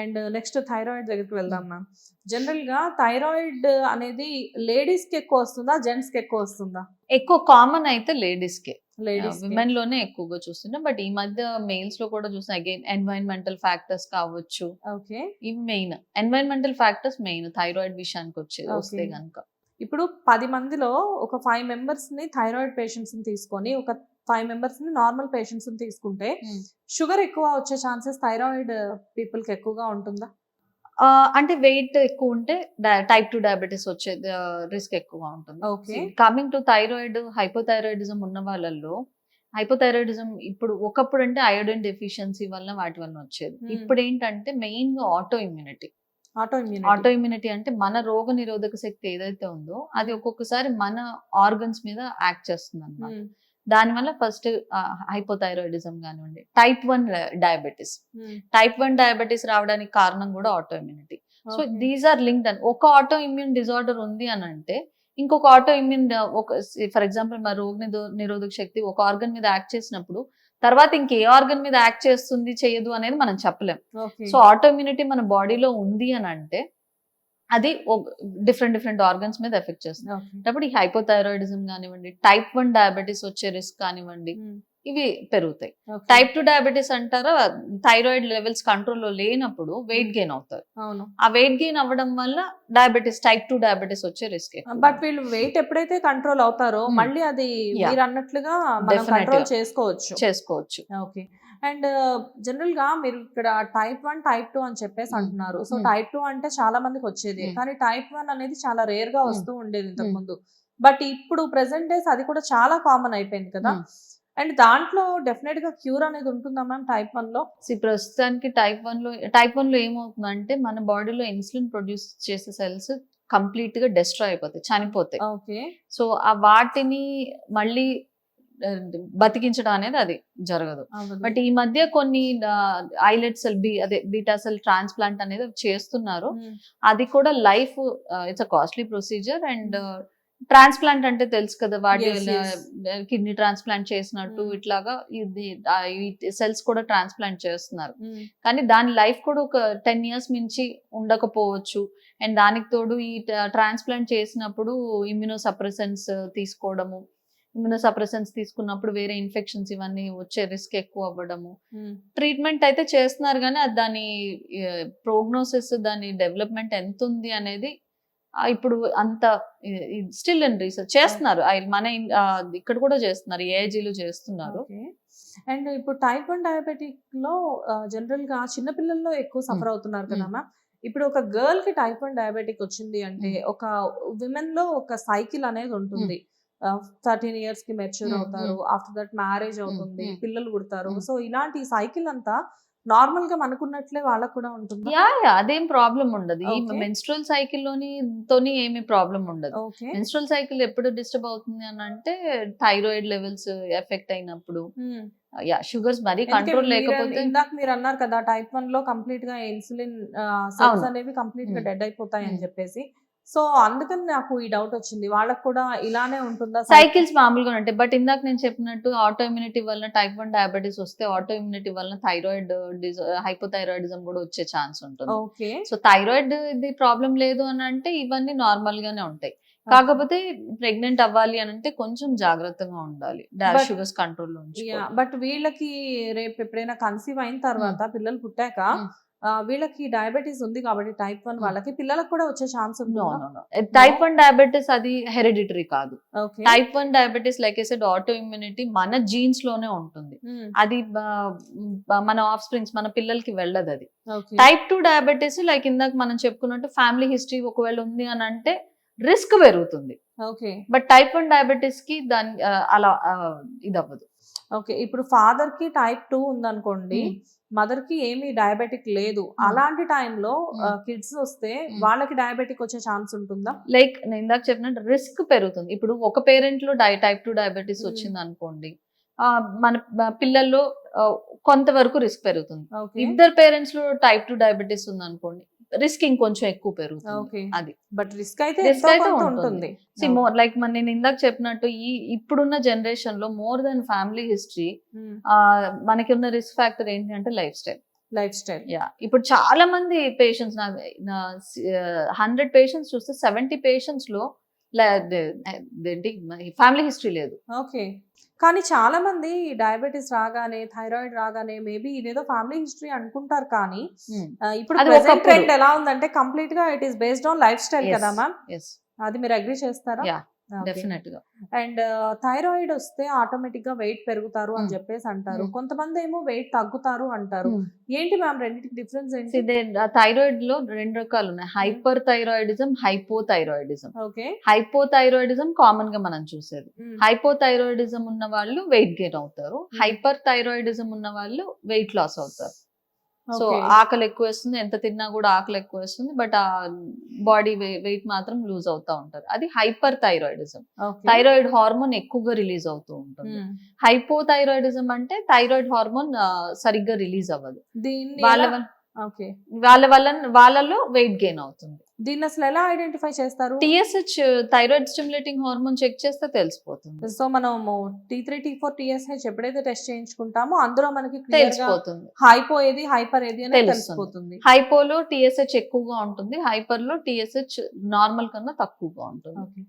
And next thyroid దగ్గరికి వెళ్దాం ma'am జనరల్గా థైరాయిడ్ అనేది లేడీస్కి ఎక్కువ వస్తుందా జెంట్స్కి ఎక్కువ వస్తుందా? ఎక్కువ కామన్ అయితే లేడీస్ కే లేడీస్ విమెన్లోనే ఎక్కువగా చూస్తున్నాం బట్ ఈ మధ్య మెయిల్స్లో కూడా చూసిన అగైన్ ఎన్వైరన్మెంటల్ ఫ్యాక్టర్స్ కావచ్చు. ఓకే. ఇవి main. Environmental factors main thyroid విషయానికి వచ్చేది. వస్తే కనుక ఇప్పుడు పది మందిలో ఒక ఫైవ్ మెంబర్స్ని థైరాయిడ్ పేషెంట్స్ని తీసుకొని ఒక ఫైవ్ మెంబర్స్ని నార్మల్ పేషెంట్స్ని తీసుకుంటే Hmm. షుగర్ ఎక్కువ వచ్చే ఛాన్సెస్ థైరాయిడ్ పీపుల్కి ఎక్కువగా ఉంటుందా? అంటే వెయిట్ ఎక్కువ ఉంటే టైప్ టూ డయాబెటీస్ వచ్చే రిస్క్ ఎక్కువగా ఉంటుంది. Okay coming to thyroid hypothyroidism ఉన్న వాళ్ళల్లో హైపోథైరాయిడిజం ఇప్పుడు ఒకప్పుడు అంటే అయోడిన్ డెఫిషియన్సీ వల్ల వాటి వల్ల వచ్చేది. Hmm. ఇప్పుడు ఏంటంటే మెయిన్గా auto immunity auto auto immunity అంటే మన రోగ నిరోధక శక్తి ఏదైతే ఉందో అది ఒక్కొక్కసారి మన ఆర్గన్స్ మీద యాక్ట్ చేస్తుంది అనమాట Hmm. దానివల్ల ఫస్ట్ హైపోథైరాయిడిజం కానివ్వండి type one diabetes type one diabetes రావడానికి కారణం కూడా auto immunity so these are linked అని. ఒక ఆటో ఇమ్యూన్ డిజార్డర్ ఉంది అని అంటే ఇంకొక ఆటో ఇమ్యూన్ ఒక ఫర్ ఎగ్జాంపుల్ మన రోగ నిరో- నిరోధక శక్తి ఒక ఆర్గన్ మీద యాక్ట్ చేసినప్పుడు తర్వాత ఇంకే ఆర్గన్ మీద యాక్ట్ చేస్తుంది చేయదు అనేది మనం చెప్పలేం. సో ఆటో ఇమ్యూనిటీ మన బాడీలో ఉంది అని అంటే అది డిఫరెంట్ డిఫరెంట్ ఆర్గన్స్ మీద ఎఫెక్ట్ చేస్తుంది. అప్పుడు ఈ హైపోథైరాయిడిజం కానివ్వండి టైప్ వన్ డయాబెటీస్ వచ్చే రిస్క్ కానివ్వండి ఇవి పెరుగుతాయి. టైప్ టూ డయాబెటీస్ అంటారా థైరాయిడ్ లెవెల్స్ కంట్రోల్లో లేనప్పుడు వెయిట్ గెయిన్ అవుతారు. అవును. ఆ వెయిట్ గెయిన్ అవ్వడం వల్ల డయాబెటీస్ టైప్ టూ డయాబెటీస్ వచ్చే రిస్క్ బట్ వీళ్ళు వెయిట్ ఎప్పుడైతే కంట్రోల్ అవుతారో Hmm. మళ్ళీ అది. మీరు అన్నట్లుగా. కంట్రోల్ చేసుకోవచ్చు. చేసుకోవచ్చు. ఓకే అండ్ జనరల్గా మీరు ఇక్కడ టైప్ వన్ టైప్ టూ అని చెప్పేసి. అంటున్నారు సో. టైప్ టూ అంటే చాలా మందికి వచ్చేది. కానీ టైప్ వన్ అనేది చాలా రేర్గా. వస్తూ ఉండేది ఇంతకు. ముందు బట్ ఇప్పుడు ప్రెసెంట్ డేస్ అది కూడా చాలా కామన్ అయిపోయింది కదా. అండ్ దాంట్లో డెఫినెట్గా క్యూర్ అనేది ఉంటుందా మ్యామ్ టైప్ వన్లో ప్రస్తుతానికి టైప్ వన్లో టైప్ వన్లో ఏమవుతుందంటే మన బాడీలో ఇన్సులిన్ ప్రొడ్యూస్ చేసే సెల్స్ కంప్లీట్గా డెస్ట్రాయ్ అయిపోతాయి చనిపోతాయి ఓకే సో ఆ వాటిని మళ్ళీ బతికించడం అనేది అది జరగదు. బట్ ఈ మధ్య కొన్ని ఐలెట్ సెల్ బి అదే బీటా సెల్ ట్రాన్స్ప్లాంట్ అనేది చేస్తున్నారు. అది కూడా life it's a costly procedure and transplant అంటే తెలుసు కదా వాటి. కిడ్నీ ట్రాన్స్ప్లాంట్ చేసినట్టు. ఇట్లాగా ఇది సెల్స్ కూడా ట్రాన్స్ప్లాంట్ చేస్తున్నారు. కానీ దాని లైఫ్ కూడా ఒక టెన్ ఇయర్స్ మించి ఉండకపోవచ్చు. అండ్ దానికి తోడు ఈ ట్రాన్స్ప్లాంట్ చేసినప్పుడు ఇమ్యూనో సప్రెసెన్స్ తీసుకోవడము ఇమ్యూనో సప్రెసెన్స్ తీసుకున్నప్పుడు వేరే ఇన్ఫెక్షన్స్ ఇవన్నీ వచ్చే రిస్క్ ఎక్కువ అవ్వడము. ట్రీట్మెంట్ అయితే చేస్తున్నారు కానీ దాని ప్రోగ్నోసిస్ దాని డెవలప్మెంట్ ఎంత ఉంది అనేది ఇప్పుడు అంత స్టిల్ ఇన్ రీసెర్చ్ చేస్తున్నారు. ఆ, మన ఇక్కడ కూడా చేస్తున్నారు ఏఐజీలు చేస్తున్నారు. అండ్ ఇప్పుడు టైప్ వన్ డయాబెటిక్లో జనరల్గా చిన్నపిల్లల్లో ఎక్కువ సఫర్ అవుతున్నారు కదా. మ్యామ్ ఇప్పుడు ఒక గర్ల్కి టైప్ వన్ డయాబెటిక్ వచ్చింది అంటే. ఒక విమెన్లో ఒక సైకిల్ అనేది ఉంటుంది. థర్టీన్ ఇయర్స్కి మెచ్యూర్ అవుతారు ఆఫ్టర్ దట్ మ్యారేజ్ అవుతుంది. పిల్లలు పుడతారు. సో ఇలాంటి సైకిల్ అంతా నార్మల్గా మనకున్నట్లే వాళ్ళకు కూడా ఉంటుంది యా యా అదేం ప్రాబ్లం ఉండదు ఈ. మెన్స్ట్రల్ సైకిల్లోని తోని ఏమి ప్రాబ్లం ఉండదు మెన్స్ట్రల్ సైకిల్ ఎప్పుడు డిస్టర్బ్ అవుతుంది అని అంటే థైరాయిడ్ లెవెల్స్ ఎఫెక్ట్ అయినప్పుడు యా షుగర్స్ మరీ కంట్రోల్ లేకపోతే ఇందాక మీరు అన్నారు కదా టైప్ వన్లో కంప్లీట్గా ఇన్సులిన్. అనేవి కంప్లీట్గా. డెడ్ అయిపోతాయి అని Mm. చెప్పేసి సో అందుకని నాకు ఈ డౌట్ వచ్చింది. వాళ్ళకి కూడా ఇలానే ఉంటుందా? సైకిల్స్ మామూలుగా ఉంటాయి. బట్ ఇందాక నేను చెప్పినట్టు ఆటో ఇమ్యూనిటీ వల్ల టైప్ వన్ డయాబెటీస్ వస్తే ఆటో ఇమ్యూనిటీ వల్ల థైరాయిడ్ హైపోథైరాయిడిజం కూడా వచ్చే ఛాన్స్ ఉంటుంది. ఓకే సో థైరాయిడ్ ఇది ప్రాబ్లం లేదు అని అంటే ఇవన్నీ నార్మల్ గానే ఉంటాయి. కాకపోతే ప్రెగ్నెంట్ అవ్వాలి అని అంటే కొంచెం జాగ్రత్తగా ఉండాలి. But- షుగర్స్ కంట్రోల్ బట్ వీళ్ళకి రేపు ఎప్పుడైనా కన్సీవ్ అయిన తర్వాత పిల్లలు పుట్టాక Mm. ఆ, వీళ్ళకి డయాబెటీస్ ఉంది కాబట్టి టైప్ వన్ Mm. వాళ్ళకి పిల్లలకు కూడా వచ్చే chance no type one diabetes అది హెరిడిటరీ కాదు. Type one diabetes like said auto immunity మన జీన్స్లోనే ఉంటుంది. అది బ- బ- మన ఆఫ్ స్ప్రింగ్స్ మన పిల్లలకి వెళ్ళదు అది. టైప్ టూ డయాబెటీస్ లైక్ ఇందాక మనం చెప్పుకున్నట్టు ఫ్యామిలీ హిస్టరీ ఒకవేళ ఉంది అని అంటే రిస్క్ పెరుగుతుంది. ఓకే బట్ టైప్ వన్ డయాబెటీస్కి దాని అలా ఇది అవ్వదు ఓకే. ఇప్పుడు ఫాదర్కి టైప్ టూ ఉందనుకోండి మదర్కి ఏమీ డయాబెటిక్ లేదు. అలాంటి టైంలో. కిడ్స్ వస్తే. వాళ్ళకి డయాబెటిక్ వచ్చే ఛాన్స్ ఉంటుందా? లైక్ నేను ఇందాక చెప్పినట్టు రిస్క్ పెరుగుతుంది. ఇప్పుడు ఒక పేరెంట్లో డై టైప్ టూ డయాబెటీస్. వచ్చింది అనుకోండి మన పిల్లల్లో కొంతవరకు రిస్క్ పెరుగుతుంది. ఇద్దరు పేరెంట్స్లో టైప్ టూ డయాబెటీస్ ఉంది అనుకోండి రిస్క్ ఇంకొంచెం ఎక్కువ పెరుగుతుంది. అది. బట్ రిస్క్ అయితే ఎంతో అయితే ఉంటుంది. లైక్ మన నేను ఇందాక చెప్పినట్టు ఈ ఇప్పుడున్న జనరేషన్లో మోర్ దెన్ ఫ్యామిలీ హిస్టరీ. మనకి ఉన్న రిస్క్ ఫ్యాక్టర్ ఏంటి అంటే life style life style yeah ఇప్పుడు చాలా మంది పేషెంట్స్ హండ్రెడ్ పేషెంట్స్ చూస్తే సెవెంటీ పేషెంట్స్లో ఏంటి ఫ్యామిలీ హిస్టరీ లేదు. ఓకే. కానీ చాలా మంది డయాబెటీస్ రాగానే థైరాయిడ్ రాగానే మేబీ ఇదేదో ఫ్యామిలీ హిస్టరీ అనుకుంటారు కానీ ఇప్పుడు. ట్రెండ్ ఎలా ఉందంటే కంప్లీట్గా it is based on life style. కదా మ్యామ్? అది మీరు అగ్రి చేస్తారా? డెఫినెట్గా అండ్ థైరాయిడ్ వస్తే ఆటోమేటిక్గా వెయిట్ పెరుగుతారు అని. చెప్పేసి అంటారు. కొంతమంది ఏమో వెయిట్ తగ్గుతారు అంటారు. ఏంటి మ్యామ్ రెండింటికి డిఫరెన్స్ ఏంటి? ఇదే థైరాయిడ్లో రెండు రకాలు ఉన్నాయి hyperthyroidism hypothyroidism okay. Hypothyroidism కామన్గా మనం చూసేది. హైపో థైరాయిడిజం ఉన్న వాళ్ళు వెయిట్ గెయిన్ అవుతారు. హైపర్ థైరాయిడిజం ఉన్న వాళ్ళు వెయిట్ లాస్ అవుతారు. సో ఆకలి ఎక్కువ వేస్తుంది ఎంత తిన్నా కూడా ఆకలి ఎక్కువ వేస్తుంది బట్ ఆ బాడీ వెయిట్ మాత్రం లూజ్ అవుతా ఉంటారు అది హైపర్ థైరాయిడిజం థైరాయిడ్ హార్మోన్ ఎక్కువగా రిలీజ్ అవుతూ ఉంటుంది. హైపో థైరాయిడిజం అంటే థైరాయిడ్ హార్మోన్ సరిగ్గా రిలీజ్ అవ్వదు. వాళ్ళ ఓకే. వాళ్ళ వల్ల వాళ్ళలో వెయిట్ గెయిన్ అవుతుంది. దీన్ని అసలు ఎలా ఐడెంటిఫై చేస్తారు? TSH thyroid stimulating hormone check చేస్తే తెలిసిపోతుంది. సో మనము T three T four TSH ఎప్పుడైతే టెస్ట్ చేయించుకుంటామో అందులో మనకి తెలిసిపోతుంది. హైపో ఏది హైపర్ ఏది అని. తెలిసిపోతుంది హైపోలో టిఎస్హెచ్ ఎక్కువగా ఉంటుంది. హైపర్లో టిఎస్హెచ్ నార్మల్ కన్నా తక్కువగా ఉంటుంది. ఓకే.